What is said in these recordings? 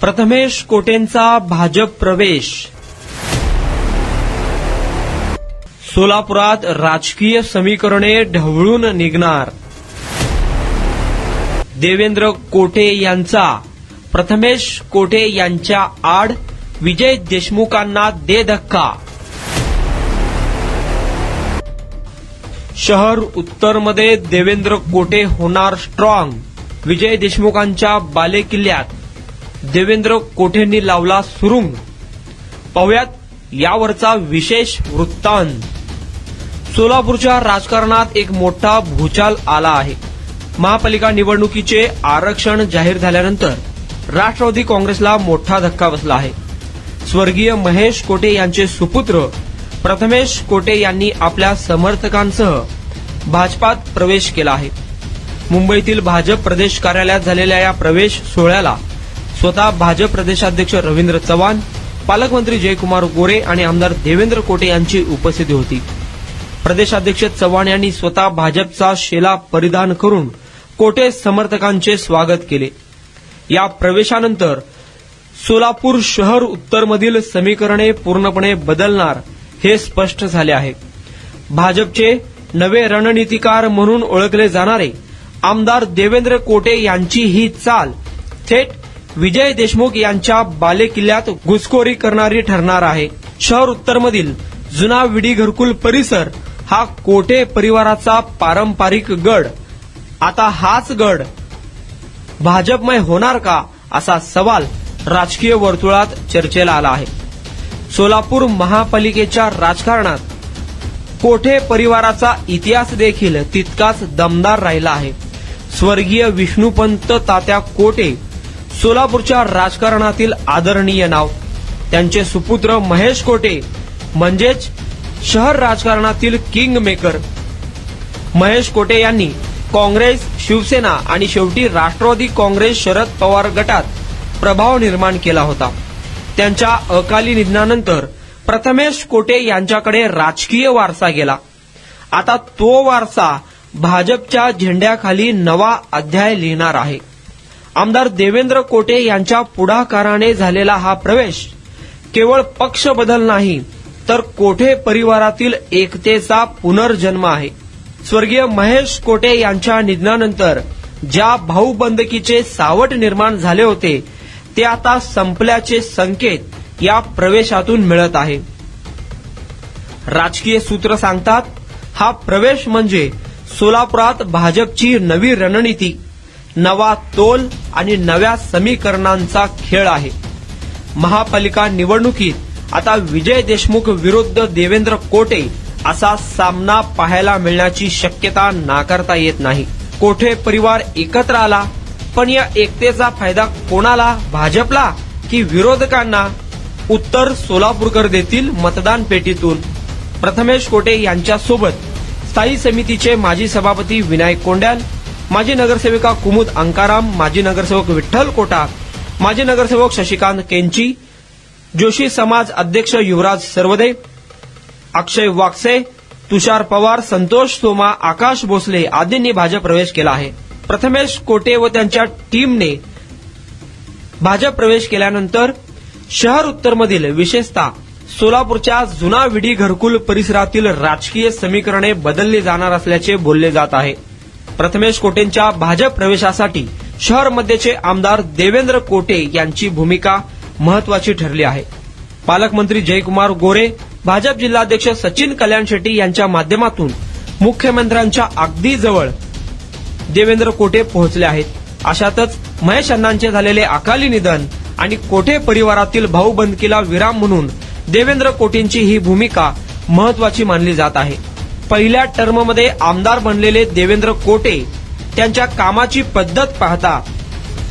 प्रथमेश कोटेंचा भाजप प्रवेश. सोलापुरात राजकीय समीकरणे ढवळून निघणार. देवेंद्र कोटे यांचा प्रथमेश कोटे यांच्या आड विजय देशमुखांना दे धक्का. शहर उत्तरमध्ये देवेंद्र कोटे होणार स्ट्रॉंग विजय देशमुखांच्या बालेकिल्ल्यात. देवेंद्र कोठेंनी लावला सुरुंग? पाहुयात यावरचा विशेष वृत्तांत. सोलापूरच्या राजकारणात एक मोठा भूचाल आला आहे. महापालिका निवडणुकीचे आरक्षण जाहीर झाल्यानंतर राष्ट्रवादी काँग्रेसला मोठा धक्का बसला आहे. स्वर्गीय महेश कोटे यांचे सुपुत्र प्रथमेश कोटे यांनी आपल्या समर्थकांसह भाजपात प्रवेश केला आहे. मुंबईतील भाजप प्रदेश कार्यालयात झालेल्या या प्रवेश सोहळ्याला स्वतः भाजप प्रदेशाध्यक्ष रवींद्र चव्हाण पालकमंत्री जयकुमार गोरे आणि आमदार देवेंद्र कोटे यांची उपस्थिती होती. प्रदेशाध्यक्ष चव्हाण यांनी स्वतः भाजपचा शेला परिधान करून कोटे समर्थकांचे स्वागत केले. या प्रवेशानंतर सोलापूर शहर उत्तरमधील समीकरणे पूर्णपणे बदलणार हे स्पष्ट झाले आहे. भाजपचे नवे रणनीतिकार म्हणून ओळखले जाणारे आमदार देवेंद्र कोटे यांची ही चाल थेट विजय देशमुख यांच्या बालेकिल्ल्यात घुसखोरी करणारी ठरणार आहे. शहर उत्तरमधील जुना विडी घरकुल परिसर हा कोटे परिवाराचा पारंपरिक गड? आता हाच गड भाजपमय होणार का? असा सवाल राजकीय वर्तुळात चर्चेला आला आहे. सोलापूर महापालिकेच्या राजकारणात कोठे परिवाराचा इतिहास देखील तितकाच दमदार राहिला आहे. स्वर्गीय विष्णुपंत तात्या कोटे सोलापूरच्या राजकारणातील आदरणीय नाव. त्यांचे सुपुत्र महेश कोटे म्हणजेच शहर राजकारणातील किंग मेकर महेश कोटे यांनी काँग्रेस शिवसेना आणि शेवटी राष्ट्रवादी काँग्रेस शरद पवार गटात प्रभाव निर्माण केला होता. त्यांच्या अकाली निधनानंतर प्रथमेश कोटे यांच्याकडे राजकीय वारसा गेला. आता तो वारसा भाजपच्या झेंड्याखाली नवा अध्याय लिहिणार आहे. आमदार देवेंद्र कोटे यांच्या पुढाकाराने झालेला हा प्रवेश केवळ पक्ष बदल नाही तर कोठे परिवारातील एकतेचा पुनर्जन्म आहे. स्वर्गीय महेश कोटे यांच्या निधनानंतर ज्या भाऊबंदकीचे सावट निर्माण झाले होते ते आता संपल्याचे संकेत या प्रवेशातून मिळत आहे. राजकीय सूत्र सांगतात हा प्रवेश म्हणजे सोलापुरात भाजपची नवी रणनीती. नवा तोल आणि नव्या समीकरणांचा खेळ आहे. महापालिका निवडणुकीत आता विजय देशमुख विरुद्ध देवेंद्र कोटे असा सामना पाहायला मिळण्याची शक्यता नाकारता येत नाही. कोठे परिवार एकत्र आला पण या एकतेचा फायदा कोणाला भाजपला की विरोधकांना? उत्तर सोलापूरकर देतील मतदान पेटीतून. प्रथमेश कोटे यांच्यासोबत स्थायी समितीचे माजी सभापती विनायक कोंड्याल माजी नगरसेविका कुमुद अंकाराम माजी नगरसेवक विठ्ठल कोटा माजी नगरसेवक शशिकांत केंची जोशी समाज अध्यक्ष युवराज सर्वदे अक्षय वाक्से तुषार पवार संतोष सोमा आकाश भोसले आदींनी भाजप प्रवेश केला आहे. प्रथमेश कोटे व त्यांच्या टीमने भाजप प्रवेश केल्यानंतर शहर उत्तरमधील विशेषतः सोलापूरच्या जुना विडी घरकुल परिसरातील राजकीय समीकरणे बदलली जाणार असल्याचे बोलले जात आहे. प्रथमेश कोटेंच्या भाजप प्रवेशासाठी शहर मध्येचे आमदार देवेंद्र कोटे यांची भूमिका महत्वाची ठरली आहे. पालकमंत्री जयकुमार गोरे भाजप जिल्हाध्यक्ष सचिन कल्याण शेट्टी यांच्या माध्यमातून मुख्यमंत्र्यांच्या अगदी जवळ देवेंद्र कोटे पोहोचले आहेत. अशातच महेश अण्णांचे झालेले अकाली निधन आणि कोठे परिवारातील भाऊबंदकीला विराम म्हणून देवेंद्र कोटेंची ही भूमिका महत्वाची मानली जात आहे. पहिल्या टर्ममध्ये आमदार बनलेले देवेंद्र कोटे त्यांच्या कामाची पद्धत पाहता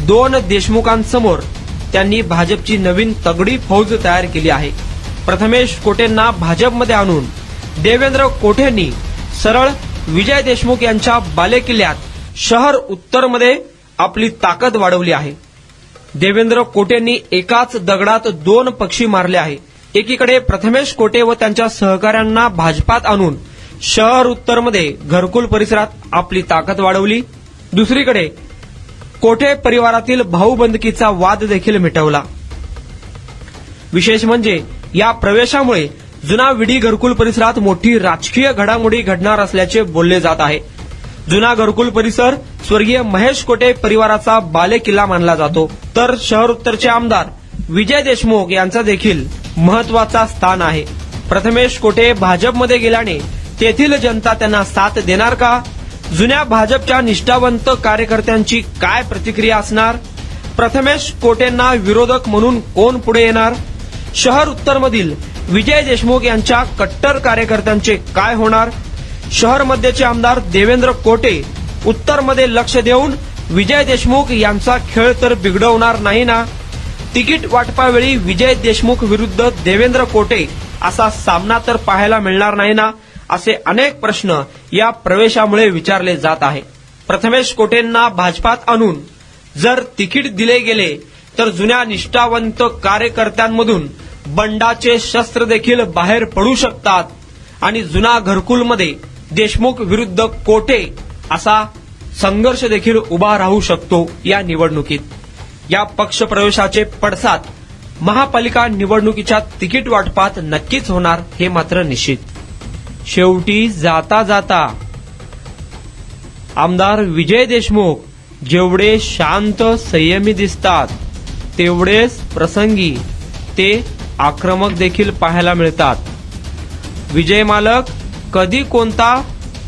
दोन देशमुखांसमोर त्यांनी भाजपची नवीन तगडी फौज तयार केली आहे. प्रथमेश कोटेंना भाजपमध्ये आणून देवेंद्र कोठेंनी सरळ विजय देशमुख यांच्या बालेकिल्ल्यात शहर उत्तरमध्ये आपली ताकद वाढवली आहे. देवेंद्र कोटेंनी एकाच दगडात दोन पक्षी मारले आहे. एकीकडे प्रथमेश कोटे व त्यांच्या सहकाऱ्यांना भाजपात आणून शहर उत्तरमध्ये घरकुल परिसरात आपली ताकद वाढवली. दुसरीकडे कोठे परिवारातील भाऊबंदकीचा वाद देखील मिटवला. विशेष म्हणजे या प्रवेशामुळे जुना विडी घरकुल परिसरात मोठी राजकीय घडामोडी घडणार असल्याचे बोलले जात आहे. जुना घरकुल परिसर स्वर्गीय महेश कोटे परिवाराचा बालेकिल्ला मानला जातो. तर शहर उत्तरचे आमदार विजय देशमुख यांचा देखील महत्त्वाचा स्थान आहे. प्रथमेश कोटे भाजपमध्ये गेल्याने तेथील जनता त्यांना साथ देणार का? जुन्या भाजपच्या निष्ठावंत कार्यकर्त्यांची काय प्रतिक्रिया असणार? प्रथमेश कोटेंना विरोधक म्हणून कोण पुढे येणार? शहर उत्तरमधील विजय देशमुख यांच्या कट्टर कार्यकर्त्यांचे काय होणार? शहर मध्येचे आमदार देवेंद्र कोटे उत्तरमध्ये लक्ष देऊन विजय देशमुख यांचा खेळ तर बिघडवणार नाही ना? तिकीट वाटपावेळी विजय देशमुख विरुद्ध देवेंद्र कोटे असा सामना तर पाहायला मिळणार नाही ना? असे अनेक प्रश्न या प्रवेशामुळे विचारले जात आहे. प्रथमेश कोटेंना भाजपात आणून जर तिकीट दिले गेले तर जुन्या निष्ठावंत कार्यकर्त्यांमधून बंडाचे शस्त्र देखील बाहेर पडू शकतात आणि जुना घरकुलमध्ये देशमुख विरुद्ध कोटे असा संघर्ष देखील उभा राहू शकतो या निवडणुकीत. या पक्ष प्रवेशाचे पडसाद महापालिका निवडणुकीच्या तिकीट वाटपात नक्कीच होणार हे मात्र निश्चित. शेवटी जाता जाता आमदार विजय देशमुख जेवढे शांत संयमी दिसतात तेवढेच प्रसंगी ते आक्रमक देखील पाहायला मिळतात. विजय मालक कधी कोणता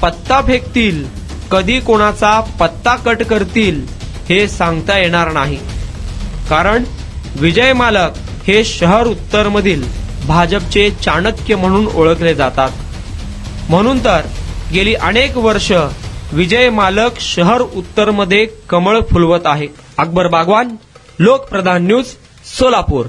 पत्ता फेकतील कधी कोणाचा पत्ता कट करतील हे सांगता येणार नाही. कारण विजय मालक हे शहर उत्तरमधील भाजपचे चाणक्य म्हणून ओळखले जातात. म्हणून तर गेली अनेक वर्ष विजय मालक शहर उत्तरमध्ये कमळ फुलवत आहे. अकबर बागवान लोकप्रधान न्यूज सोलापूर.